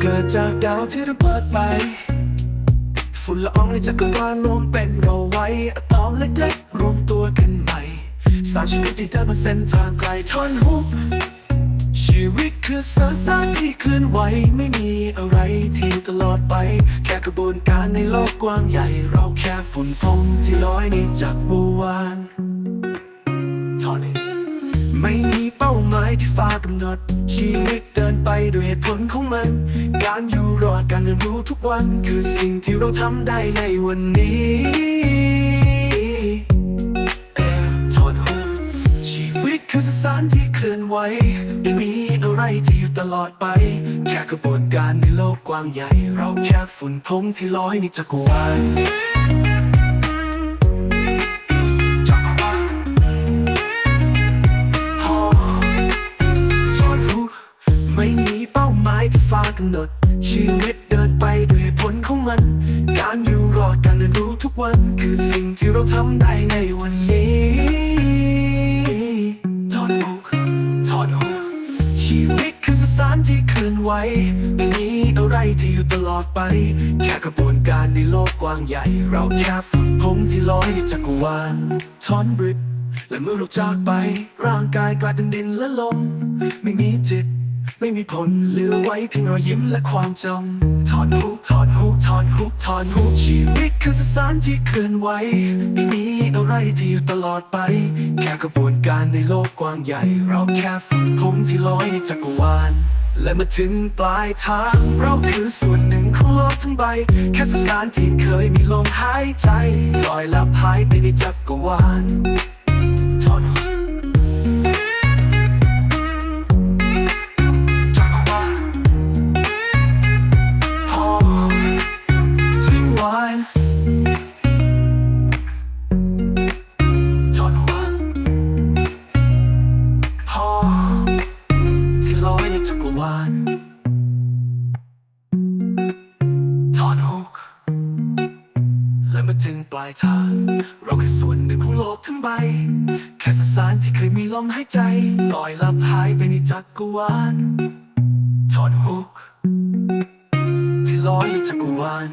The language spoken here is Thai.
เกิดจากดาวที่ระเบิดไป ฝุ่นละอองในจักรวาลรวมเป็นเราไว้อะตอมเล็กๆรวมตัวกันใหม่สร้างชีวิตที่เดินมาเส้นทางไกลทอนฮุกชีวิตคือสารสารที่เคลื่อนไหวไม่มีอะไรที่ตลอดไป แค่กระบวนการในโลกกว้างใหญ่ เราแค่ฝุ่นพงที่ลอยในจักรวาลท่านี้ไม่มีเป้าหมาย ที่ฟ้ากำหนด ชีวิตเดินไปด้วยเหตุผลของมัน การอยู่รอดการเรียนรู้ทุกวัน คือสิ่งที่เราทำได้ในวันนี้เอ่อถอดหูชีวิตคือสสารที่เคลื่อนไหวไม่มีอะไรที่อยู่ตลอดไป แค่กระบวนการในโลกกว้างใหญ่ เราแค่ฝุ่นพงที่ลอยในจักรวาลากำหนด ชีวิตเดินไปด้วยเหตุผลของมัน การอยู่รอดการเรียนรู้ทุกวัน คือสิ่งที่เราทำได้ในวันนี้ถอดหูถอดหูชีวิตคือสสารที่เคลื่อนไหวไม่มีอะไรที่อยู่ตลอดไป แค่กระบวนการในโลกกว้างใหญ่ เราแค่ฝุ่นพงที่ลอยในจักรวาลถอนบริดและเมื่อเราจากไป ร่างกายกลายเป็นดินและลม ไม่มีจิต ไม่มีผลเหลือไว้เพียงรอยยิ้มและความจำถอนหูถอนหูถอนหูถอนหูชีวิตคือสสารที่เคลื่อนไหวไม่มีอะไรที่อยู่ตลอดไป แค่กระบวนการในโลกกว้างใหญ่ เราแค่ฝุ่นพงที่ลอยในจักรวาลและมาถึงปลายทาง เราคือส่วนหนึ่งของโลกทั้งใบ แค่สสารที่เคยมีลมหายใจลอยลับหายไปในจักรวาล ปลายทาง เราคือส่วนหนึ่งของโลกทั้งใบ แค่สสารที่เคยมีลมหายใจ ลอยลับหายไปในจักรวาลถอนฮุกที่ลอยในจักรวาล